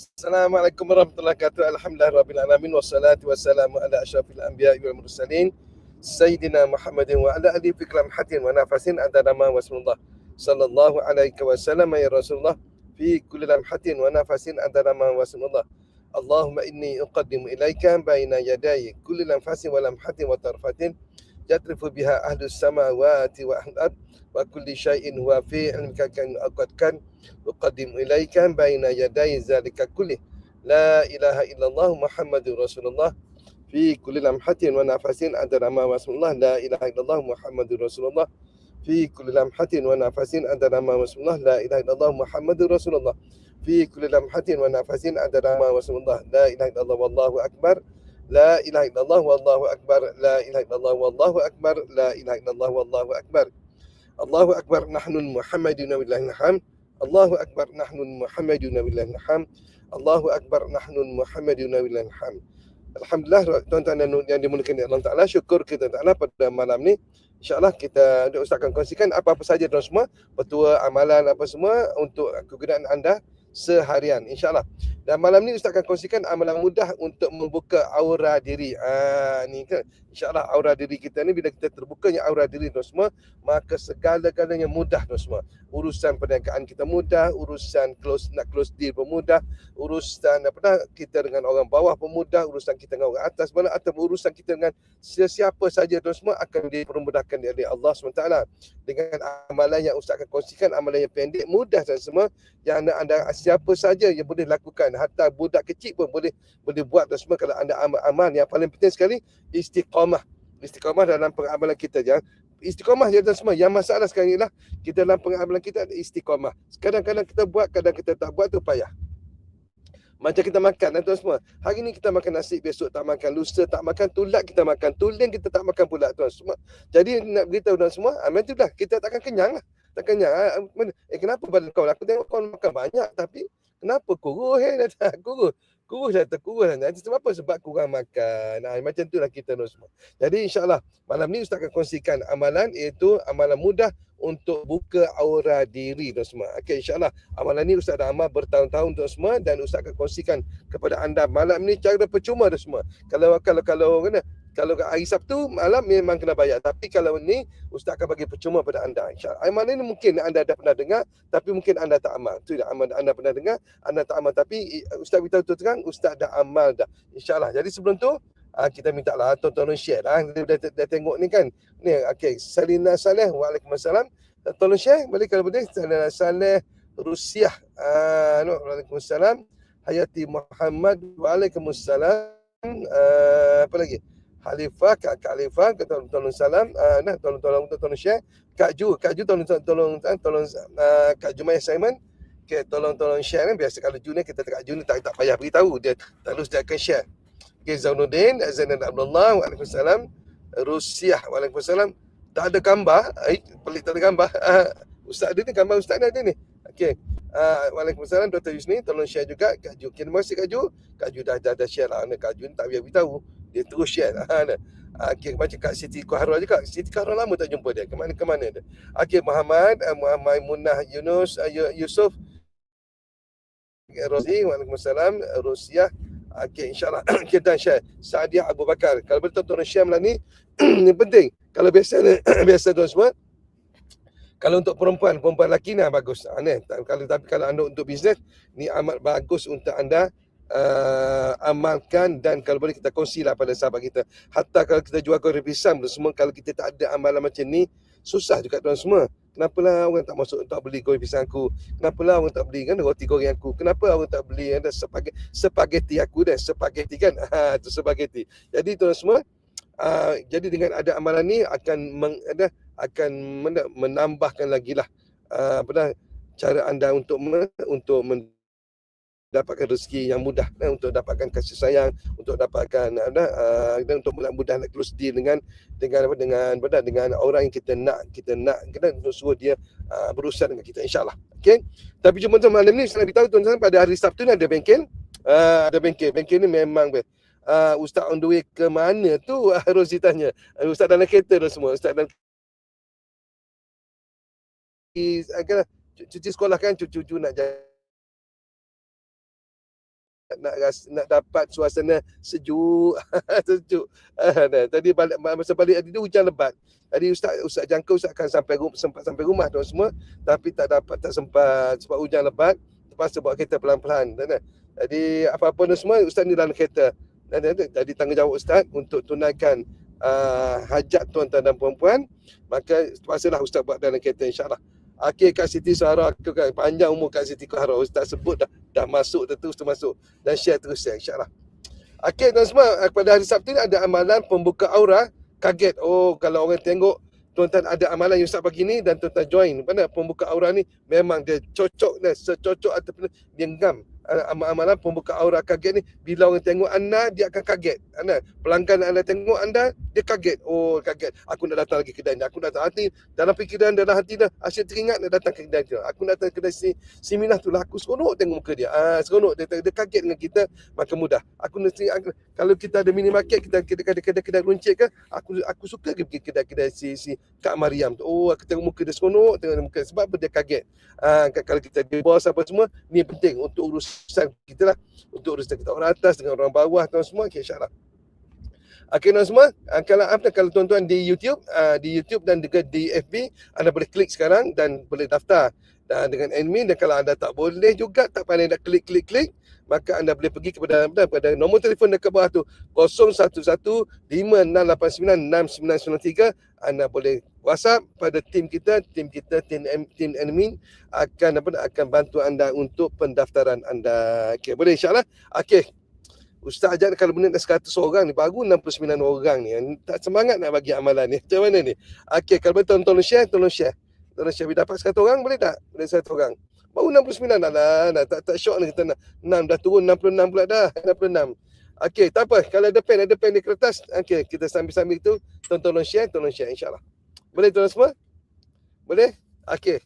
Assalamualaikum warahmatullahi wabarakatuh. Alhamdulillah rabbil alamin wassalatu wassalamu ala asyrafil anbiya'i wal mursalin sayyidina Muhammadin wa ala alihi fi hatin wa nafasin ada nama Rasulullah sallallahu alaihi wasallam ya Rasulullah fi kulli lamhatin wa nafasin ada nama Rasulullah Allahumma inni uqaddimu ilaika baina yaday kulli lamhasin wa lamhatin wa tarfatin yatrifu biha ahlus samawati wa ahlul wa kulli syai'in huwa fi ilmika kan aqadkan uqaddim ilaika baina yaday zalika kulli la ilaha illallah muhammadur rasulullah fi kulli lamhatin wa nafasin ada nama rasulullah la ilaha illallah muhammadur rasulullah fi kulli lamhatin wa nafasin ada nama rasulullah la ilaha illallah muhammadur rasulullah fi kulli lamhatin wa nafasin ada nama rasulullah la ilaha illallah wallahu akbar La ilaha illallah wallahu akbar La ilaha illallah wallahu akbar La ilaha illallah wallahu akbar Allahu akbar nahnu Muhammadun billahi naham. Allahu akbar nahnu Muhammadun billahi naham. Allahu akbar nahnu Muhammadun billahi naham. Alhamdulillah tuan-tuan dan yang dimulakan oleh Allah Taala syukur kita Taala pada malam ni InsyaAllah kita Ustaz akan kongsikan apa-apa saja tuan semua Petua, amalan apa semua Untuk kegunaan anda seharian insyaallah. Dan malam ni ustaz akan kongsikan amalan mudah untuk membuka aura diri. Ah ni kan insyaallah aura diri kita ni bila kita terbukanya aura diri tu semua maka segala-galanya mudah tu semua. Urusan perniagaan kita mudah, urusan close nak close deal pun mudah, urusan apa dah kita dengan orang bawah pun mudah, urusan kita dengan orang atas mana atau urusan kita dengan sesiapa saja tu semua akan dipermudahkan oleh Allah SWT. Dengan amalan yang ustaz akan kongsikan amalan yang pendek mudah dan semua yang anda, anda siapa saja yang boleh lakukan hatta budak kecil pun boleh boleh buat dan semua. Kalau anda amal-amal yang paling penting sekali istiqamah. Istiqamah dalam pengamalan kita jangan istiqamah je dan semua. Yang masalah sekarang ialah kita dalam pengamalan kita ada istiqamah. Kadang-kadang kita buat kadang kita tak buat tu payah. Macam kita makan dan semua. Hari ni kita makan nasi, besok tak makan, lusa tak makan, tulat kita makan, tulen kita tak makan pula tuan. Semua. Jadi nak beritahu tuan semua, ah, macam tu dah, kita takkan kenyang lah tak kenyang. Ah, eh kenapa badan kau? Aku tengok kau makan banyak tapi kenapa kurus eh? Dah kurus. Kurus dah terkurus. Nanti sebab apa? Sebab kurang makan. Nah, macam itulah kita nak semua. Jadi insyaAllah malam ni Ustaz akan kongsikan amalan iaitu amalan mudah untuk buka aura diri tu semua. Okey insyaAllah amalan ni Ustaz dah amal bertahun-tahun tu semua dan Ustaz akan kongsikan kepada anda malam ni cara percuma tu semua. Kalau kalau kalau kena kalau hari Sabtu malam memang kena bayar. Tapi kalau ni ustaz akan bagi percuma pada anda insya-Allah. Amal ini mungkin anda dah pernah dengar tapi mungkin anda tak amal. Tu dah amal anda pernah dengar, anda tak amal tapi ustaz beritahu tu terang ustaz dah amal dah. Insya-Allah. Jadi sebelum tu ah, kita minta lah tolong share lah. Dah, dah, dah tengok ni kan. Ni okey Salina Saleh Waalaikumsalam. Tolong share balik kalau boleh Salina Saleh Rusiah. Ah, no, Waalaikumsalam. Hayati Muhammad Waalaikumsalam. Uh, apa lagi? Khalifah, Kak Khalifah, tolong tolong salam, uh, nah tolong tolong tolong share. Kak Ju, Kak Ju tolong tolong tolong, tolong uh, Kak Jumai Simon. Okay, tolong tolong share kan. Biasa kalau Ju ni kita Kak Ju ni tak tak payah beritahu dia terus dia akan share. Okay, Zaunuddin, Zainal Abdullah, Waalaikumsalam. Rusiah, Waalaikumsalam. Tak ada gambar, eh, pelik tak ada gambar. Uh, ustaz ada ni, gambar ustaz ni ada ni. Okay. Uh, Waalaikumsalam Dr. Yusni tolong share juga Kak Ju. Okay, terima kasih Kak Ju. Kak Ju dah, dah, dah share lah. Kak Ju ni tak biar beritahu dia terus share lah. Ha, okay, macam Kak Siti Kuhara juga. Siti Kuhara lama tak jumpa dia. Kemana ke mana dia. Okay, Muhammad, uh, Muhammad Munah Yunus, uh, Yusuf, Rozi, Waalaikumsalam, Rusiah. Okay, insyaAllah kita share. Sadiah Abu Bakar. Kalau betul tuan share malam ni, ni penting. Kalau biasa biasa tuan semua, kalau untuk perempuan, perempuan lelaki ni bagus. Ha, ni. Kalau, tapi kalau anda untuk bisnes, ni amat bagus untuk anda uh, amalkan dan kalau boleh kita kongsilah pada sahabat kita. Hatta kalau kita jual goreng pisang tu semua kalau kita tak ada amalan macam ni susah juga tuan semua. Kenapalah orang tak masuk tak beli goreng pisang aku? Kenapalah orang tak beli kan roti goreng aku? Kenapa orang tak beli ada spaghetti, spaghetti aku dan spaghetti kan? Ha tu spaghetti. Jadi tuan semua uh, jadi dengan ada amalan ni akan meng, ada akan menambahkan lagi lah uh, apa cara anda untuk untuk men, dapatkan rezeki yang mudah eh, untuk dapatkan kasih sayang untuk dapatkan uh, uh, dan untuk mudah nak close deal dengan dengan apa dengan apa dengan orang yang kita nak kita nak kita untuk suruh dia uh, berusaha dengan kita insyaallah. Okey tapi cuma tuan malam ni saya beritahu tuan-tuan pada hari Sabtu ni ada bengkel. Uh, ada bengkel. Bengkel ni memang uh, ustaz on the way ke mana tu? Harus ditanya uh, ustaz dalam kereta dah semua. Ustaz dalam cuci sekolah kan cucu-cucu nak jadi nak ras, nak dapat suasana sejuk sejuk. Uh, nah, tadi balik masa balik tadi tu hujan lebat. Tadi ustaz ustaz jangka ustaz akan sampai sempat sampai rumah tu semua tapi tak dapat tak sempat sebab hujan lebat terpaksa bawa kereta pelan-pelan kan jadi apa-apa tu semua ustaz ni dalam kereta. Dan jadi tanggungjawab ustaz untuk tunaikan uh, hajat tuan-tuan dan puan-puan maka terpaksalah ustaz buat dalam kereta insyaallah Akhir Kak Siti kan panjang umur Kak Siti Sarah Ustaz sebut dah dah masuk terus termasuk dan share terus ya insyaallah. Akhir tuan semua pada hari Sabtu ni ada amalan pembuka aura kaget. Oh kalau orang tengok tuan-tuan ada amalan yang Ustaz bagi ni dan tuan-tuan join. Mana pembuka aura ni memang dia cocok dan secocok ataupun dia ngam amalan pembuka aura kaget ni bila orang tengok anda dia akan kaget. Anda pelanggan anda tengok anda dia kaget. Oh kaget. Aku nak datang lagi kedai ni. Aku datang. Hati dalam fikiran dalam hati dah asyik teringat nak datang ke kedai tu aku nak datang kedai si si Minah tu lah. Aku seronok tengok muka dia. Ah seronok. Dia, dia, dia kaget dengan kita maka mudah. Aku mesti kalau kita ada mini market kita kedai kedai kedai runcit ke aku aku suka pergi kedai kedai si si Kak Mariam tu. Oh aku tengok muka dia seronok tengok muka sebab apa? Dia kaget. Ah kalau kita di bawah apa semua ni penting untuk urus urusan kita lah untuk urusan kita orang atas dengan orang bawah tuan semua. Okay, insyaAllah. Okay tuan semua uh, kalau apa kalau tuan-tuan di YouTube uh, di YouTube dan juga di FB anda boleh klik sekarang dan boleh daftar. Dan dengan admin dan kalau anda tak boleh juga tak pandai nak klik klik klik maka anda boleh pergi kepada pada nombor telefon dekat bawah tu 0115689693 anda boleh WhatsApp pada tim kita tim kita tim tim admin akan apa akan bantu anda untuk pendaftaran anda okey boleh insyaallah okey Ustaz ajar kalau benda dah 100 orang ni baru 69 orang ni tak semangat nak bagi amalan ni macam mana ni okey kalau betul tolong share tolong share tolong share bila dapat 100 orang boleh tak boleh 100 orang Baru 69 dah lah. Dah, tak, tak syok ni kita nak. 6 dah turun 66 pula dah. 66. Okey, tak apa. Kalau ada pen, ada pen di kertas. Okey, kita sambil-sambil tu. Tolong, tolong share, tolong share insyaAllah. Boleh tuan semua? Boleh? Okey.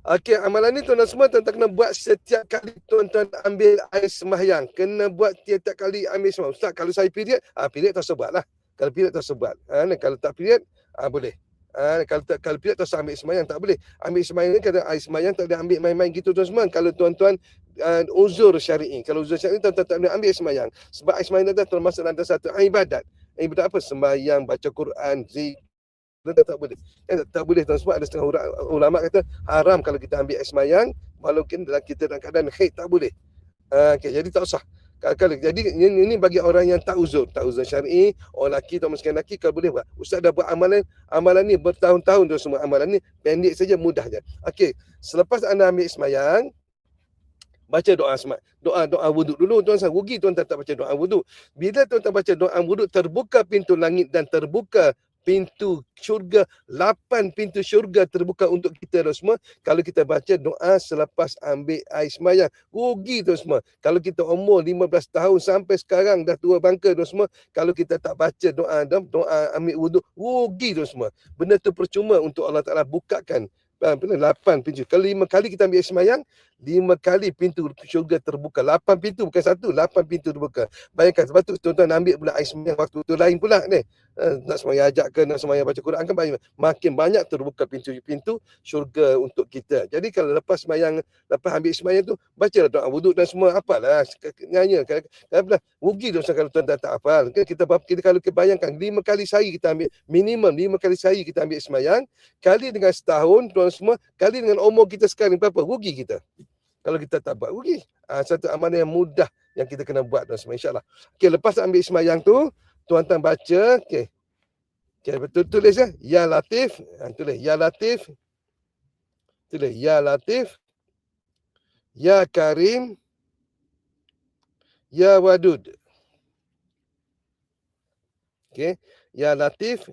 Okey, amalan ni tuan-tuan semua tuan-tuan kena buat setiap kali tuan-tuan ambil air sembahyang. Kena buat setiap kali ambil sembahyang. Ustaz, kalau saya period, ah period tak sebab lah. Kalau period tak sebab. Ha, kalau tak period, ah boleh. Ha, kalau tak kalau tidak tak ambil semayang tak boleh. Ambil semayang ni kata air semayang tak boleh ambil main-main gitu tuan semua. Kalau tuan-tuan uh, uzur syar'i. Kalau uzur syar'i tuan-tuan tak boleh ambil semayang. Sebab air semayang tu termasuk dalam satu ibadat. Ibadat apa? Semayang, baca Quran, zikir. Tak, tak boleh. Ya, tak, boleh tuan semua. Ada setengah ulama kata haram kalau kita ambil air semayang. Walaupun dalam kita dalam keadaan haid tak boleh. Uh, okay, jadi tak usah kalau jadi ini, bagi orang yang tak uzur, tak uzur syar'i, orang lelaki atau miskin lelaki kalau boleh buat. Ustaz dah buat amalan amalan ni bertahun-tahun dah semua amalan ni pendek saja mudah je. Okey, selepas anda ambil semayang baca doa semayang. Doa doa wuduk dulu tuan saya rugi tuan tak baca doa wuduk. Bila tuan tak baca doa wuduk terbuka pintu langit dan terbuka pintu syurga, lapan pintu syurga terbuka untuk kita tu semua. Kalau kita baca doa selepas ambil air semayang, rugi tu semua. Kalau kita umur 15 tahun sampai sekarang dah tua bangka tu semua, kalau kita tak baca doa doa ambil wuduk, rugi tu semua. Benda tu percuma untuk Allah Ta'ala bukakan Lapan pintu. Kalau lima kali kita ambil semayang, lima kali pintu syurga terbuka. Lapan pintu bukan satu, lapan pintu terbuka. Bayangkan sebab tu tuan-tuan ambil pula air semayang waktu tu lain pula ni. Uh, nak semayang ajak ke, nak semayang baca Quran kan banyak. Makin banyak terbuka pintu-pintu syurga untuk kita. Jadi kalau lepas semayang, lepas ambil semayang tu, baca lah doa wuduk dan semua. Apalah, nyanyi. Kalau rugi tu kalau tuan-tuan tak hafal. Kan kita, kita kalau kita bayangkan, lima kali sehari kita ambil, minimum lima kali sehari kita ambil semayang. Kali dengan setahun, tuan semua, kali dengan umur kita sekarang, berapa? Rugi kita kalau kita tak buat rugi. Ha, satu amalan yang mudah yang kita kena buat dan semua insyaAllah. Okay, lepas ambil semayang tu, tuan-tuan baca. Okay. Okay, betul tulis ya. Ya Latif. Ha, tulis. Ya Latif. Tulis. Ya Latif. Ya Karim. Ya Wadud. Okay. Ya Latif.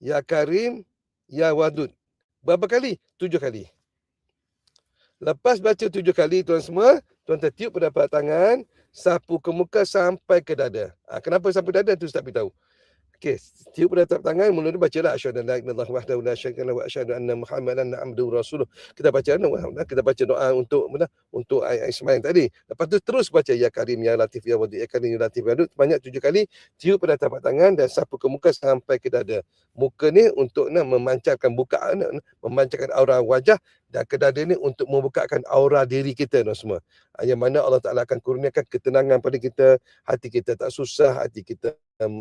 Ya Karim. Ya Wadud. Berapa kali? Tujuh kali. Lepas baca tujuh kali tuan semua, tuan tertiup pada tangan, sapu ke muka sampai ke dada. Ha, kenapa sampai dada tu tak beritahu. Okey, tiup pada telapak tangan mula dia bacalah asyhadu an la ilaha wahdahu la syarika lahu wa asyhadu anna muhammadan abduhu rasuluh. Kita baca doa kita baca doa untuk mana? Untuk ayat Ismail tadi. Lepas tu terus baca ya karim ya latif ya wadi ya karim ya latif ya banyak tujuh kali tiup pada telapak tangan dan sapu ke muka sampai ke dada. Muka ni untuk nak memancarkan buka memancarkan aura wajah dan ke dada ni untuk membukakan aura diri kita no semua. Yang mana Allah Taala akan kurniakan ketenangan pada kita, hati kita tak susah, hati kita um,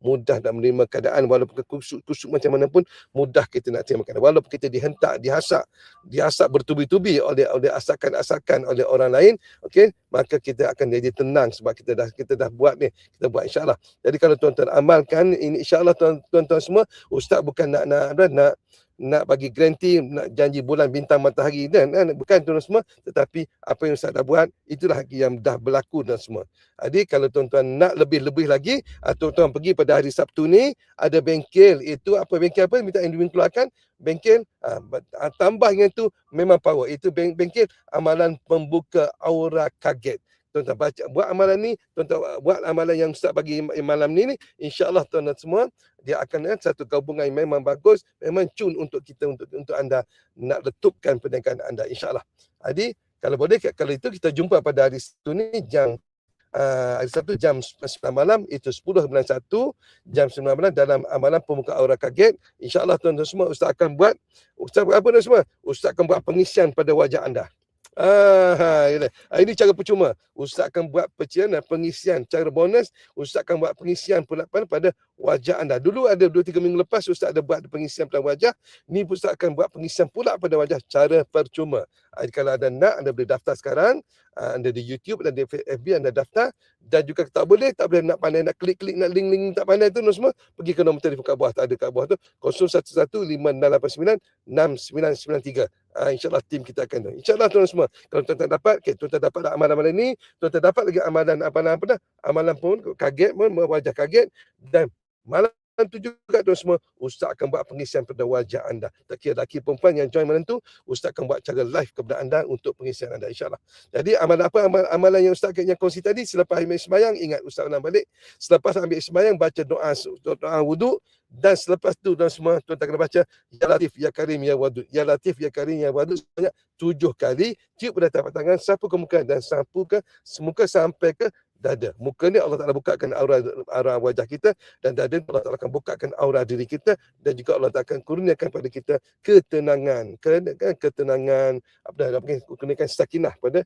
mudah nak menerima keadaan walaupun kusuk-kusuk macam mana pun mudah kita nak terima keadaan. Walaupun kita dihentak dihasak dihasak bertubi-tubi oleh oleh asakan-asakan oleh orang lain okey maka kita akan jadi tenang sebab kita dah kita dah buat ni kita buat insyaallah. Jadi kalau tuan-tuan amalkan ini insyaallah tuan-tuan semua ustaz bukan nak nak nak, nak nak bagi garanti nak janji bulan bintang matahari dan kan bukan tuan semua tetapi apa yang saya dah buat itulah yang dah berlaku dan semua. Jadi kalau tuan-tuan nak lebih-lebih lagi ah, tuan-tuan pergi pada hari Sabtu ni ada bengkel itu apa bengkel apa? Minta Edwin keluarkan bengkel uh, tambah dengan tu memang power. Itu bengkel amalan pembuka aura kaget tuan-tuan baca buat amalan ni tuan-tuan buat amalan yang ustaz bagi malam ni ni insyaallah tuan-tuan semua dia akan eh, satu gabungan yang memang bagus memang cun untuk kita untuk untuk anda nak letupkan perniagaan anda insyaallah. Jadi kalau boleh kalau itu kita jumpa pada hari Sabtu ni jam Uh, hari Sabtu jam 9 malam itu 10 bulan 1 jam 9 malam dalam amalan pemuka aura kaget insyaallah tuan-tuan semua ustaz akan buat ustaz apa tuan semua? Ustaz akan buat pengisian pada wajah anda Ah, ha, ini cara percuma. Ustaz akan buat pecian dan pengisian cara bonus. Ustaz akan buat pengisian pula pada wajah anda. Dulu ada 2-3 minggu lepas Ustaz ada buat pengisian pada wajah. Ni Ustaz akan buat pengisian pula pada wajah cara percuma. Ha, kalau ada nak, anda boleh daftar sekarang. Ha, anda di YouTube dan di FB anda daftar. Dan juga tak boleh, tak boleh nak pandai, nak klik-klik, nak link-link tak pandai tu semua. Pergi ke nombor telefon kat bawah. Tak ada kat bawah tu. 011 5689 6993. Uh, InsyaAllah tim kita akan tahu. InsyaAllah tuan semua. Kalau tuan-tuan dapat, okay, tuan-tuan dapat amalan-amalan ini. Tuan-tuan dapat lagi amalan amalan apa dah. Amalan pun kaget pun, wajah kaget. Dan malam tu juga tuan semua, Ustaz akan buat pengisian pada wajah anda. Tak kira lelaki perempuan yang join malam tu, Ustaz akan buat cara live kepada anda untuk pengisian anda insyaAllah. Jadi amalan apa amalan, amalan yang Ustaz yang kongsi tadi, selepas ambil semayang, ingat Ustaz ulang balik. Selepas ambil semayang, baca doa, doa, wuduk. Dan selepas tu dan semua tuan tak kena baca Ya Latif, Ya Karim, Ya Wadud Ya Latif, Ya Karim, Ya Wadud Sebanyak tujuh kali Cium pada tapak tangan Sapu ke muka dan sapu ke Semuka sampai ke dada. Muka ni Allah Ta'ala bukakan aura, aura wajah kita dan dada Allah Ta'ala akan bukakan aura diri kita dan juga Allah Ta'ala akan kurniakan pada kita ketenangan. Ketenangan, apa dah, kurniakan sakinah pada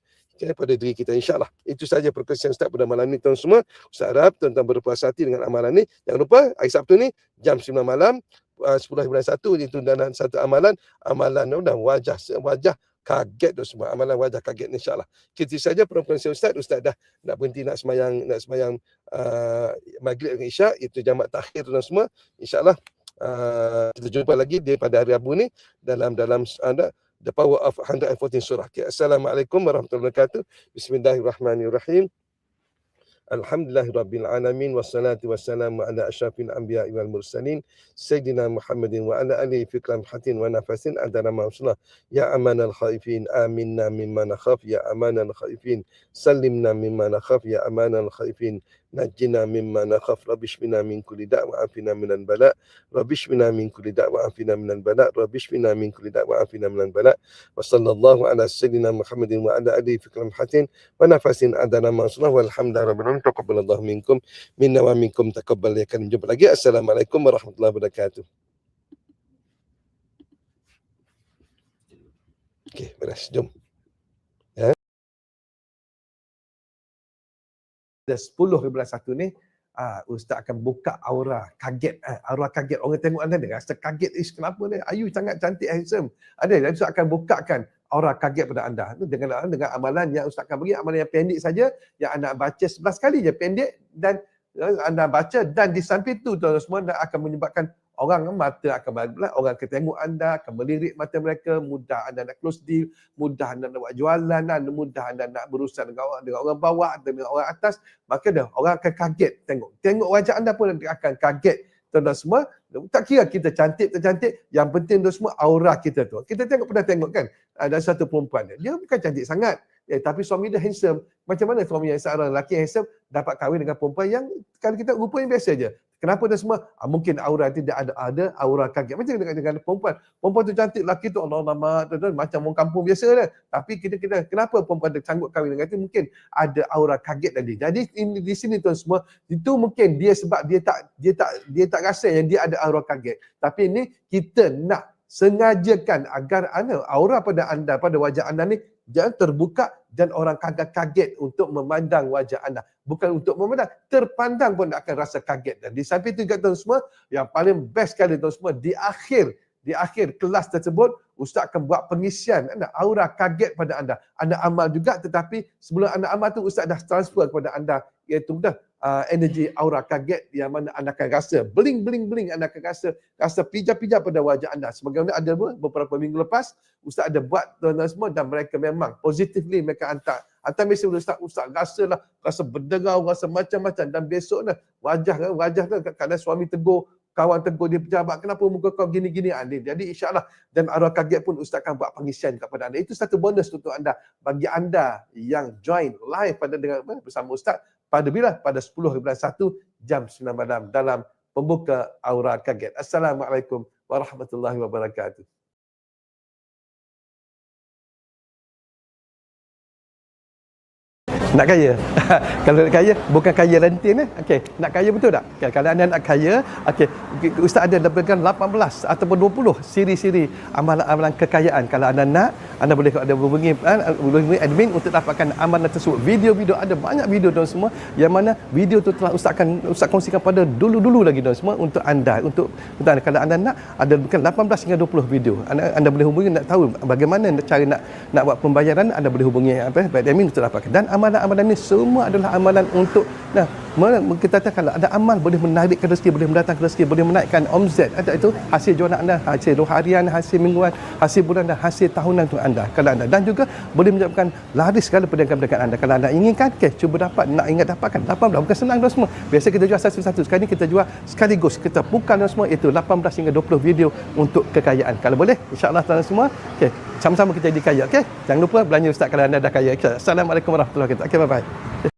pada diri kita insyaAllah. Itu saja perkongsian Ustaz pada malam ni tuan semua. Ustaz harap tuan-tuan berpuas hati dengan amalan ni. Jangan lupa hari Sabtu ni jam 9 malam uh, 10 bulan 1 itu dan satu amalan amalan dan wajah wajah kaget tu semua. Amalan wajah kaget insyaallah. Kita saja perempuan ustaz. Ustaz dah nak berhenti nak semayang nak semayang uh, maghrib dengan isyak. Itu jamak takhir dan semua. Insyaallah uh, kita jumpa lagi di pada hari Rabu ni dalam dalam anda the power of 114 surah. Okay. assalamualaikum warahmatullahi wabarakatuh. Bismillahirrahmanirrahim Alhamdulillah Rabbil Alamin Wassalatu wassalamu ala ashrafil anbiya wal mursalin Sayyidina Muhammadin wa ala alihi fikram hatin wa nafasin Adana ma'usullah Ya aman al-khaifin Aminna mimma nakhaf Ya aman al-khaifin Salimna mimma nakhaf Ya aman al-khaifin نجنا مما نخاف رب اشفنا من كل داء وعافنا من البلاء. رب اشفنا من كل داء وعافنا من البلاء. رب اشفنا من كل داء وعافنا من البلاء. وصلى الله على سيدنا محمد وعلى آله في كلمة ونفس عدنا ما صلى والحمد لله رب العالمين. تقبل الله منكم منا ومنكم تقبل يا كريم جنب lagi Assalamualaikum warahmatullahi wabarakatuh Okay, beres. Jom. Dan 10 bulan satu ni uh, ustaz akan buka aura kaget uh, aura kaget. Orang tengok anda dia rasa kaget ish kenapa ni? Ayu sangat cantik handsome. Ada dan ustaz akan bukakan aura kaget pada anda. Dengan dengan amalan yang ustaz akan bagi amalan yang pendek saja yang anda baca 11 kali je pendek dan uh, anda baca dan di samping tu tuan semua akan menyebabkan orang mata akan berbelah, orang akan tengok anda, akan melirik mata mereka, mudah anda nak close deal, mudah anda nak buat jualan, dan mudah anda nak berurusan dengan orang, dengan orang bawah dengan orang atas, maka dah orang akan kaget tengok. Tengok wajah anda pun akan kaget. Tuan-tuan semua, tak kira kita cantik tak cantik, yang penting tu semua aura kita tu. Kita tengok pernah tengok kan, ada satu perempuan dia, dia bukan cantik sangat, eh, tapi suami dia handsome. Macam mana suami yang seorang lelaki handsome dapat kahwin dengan perempuan yang kalau kita rupa yang biasa je Kenapa dah semua? Ah, mungkin aura tidak ada ada aura kaget. Macam dengan, dengan perempuan. Perempuan tu cantik, lelaki tu Allah nama tu, macam orang kampung biasa dah. Tapi kita kita kenapa perempuan tu sanggup kahwin dengan itu? Mungkin ada aura kaget tadi. Jadi ini, di sini tuan semua itu mungkin dia sebab dia tak dia tak dia tak rasa yang dia ada aura kaget. Tapi ini kita nak sengajakan agar anda aura pada anda pada wajah anda ni jangan terbuka dan orang kaget-kaget untuk memandang wajah anda. Bukan untuk memandang, terpandang pun akan rasa kaget. Dan di samping itu tuan semua, yang paling best sekali tuan semua, di akhir di akhir kelas tersebut, Ustaz akan buat pengisian anda, aura kaget pada anda. Anda amal juga tetapi sebelum anda amal tu Ustaz dah transfer kepada anda iaitu dah uh, energi aura kaget yang mana anda akan rasa. Bling bling bling anda akan rasa rasa pijak-pijak pada wajah anda. Sebagaimana ada beberapa minggu lepas ustaz ada buat tuan-tuan semua dan mereka memang positively mereka hantar. Hantar mesej ustaz ustaz rasalah rasa berderau rasa macam-macam. Dan besok dah wajah wajah kan kadang suami tegur kawan tegur dia pejabat kenapa muka kau gini-gini? Ah, jadi insyaAllah. Dan arwah kaget pun Ustaz akan buat pengisian kepada anda. Itu satu bonus untuk anda. Bagi anda yang join live pada dengan bersama Ustaz pada bila? Pada 10 bulan 1 jam 9 malam dalam pembuka aura kaget. Assalamualaikum warahmatullahi wabarakatuh. Nak kaya? kalau nak kaya, bukan kaya rentin eh. Okey, nak kaya betul tak? Okay, kalau anda nak kaya, okey, ustaz ada lebihkan 18 ataupun 20 siri-siri amalan-amalan kekayaan. Kalau anda nak, anda boleh ada hubungi uh, admin untuk dapatkan amalan tersebut. Video-video ada banyak video dan semua yang mana video tu telah ustaz akan ustaz kongsikan pada dulu-dulu lagi dan semua untuk anda untuk untuk anda. kalau anda nak ada bukan 18 hingga 20 video. Anda anda boleh hubungi nak tahu bagaimana cara nak nak buat pembayaran, anda boleh hubungi apa admin untuk dapatkan. Dan amalan amalan-amalan ni semua adalah amalan untuk nah kita kata kalau ada amal boleh menarikkan rezeki boleh mendatangkan rezeki boleh menaikkan omzet ada itu hasil jualan anda hasil harian hasil mingguan hasil bulan dan hasil tahunan untuk anda kalau anda. Dan juga boleh menyebabkan laris segala perdagangan-perdagangan anda. Kalau anda inginkan okay, cuba dapat nak ingat dapatkan. 18 bukan senang semua. Biasa kita jual satu-satu sekarang ni kita jual sekaligus kita bukan semua itu 18 hingga 20 video untuk kekayaan. Kalau boleh insyaAllah tuan semua okay, sama-sama kita jadi kaya okey? Jangan lupa belanja ustaz kalau anda dah kaya. Assalamualaikum warahmatullahi wabarakatuh. Okey bye bye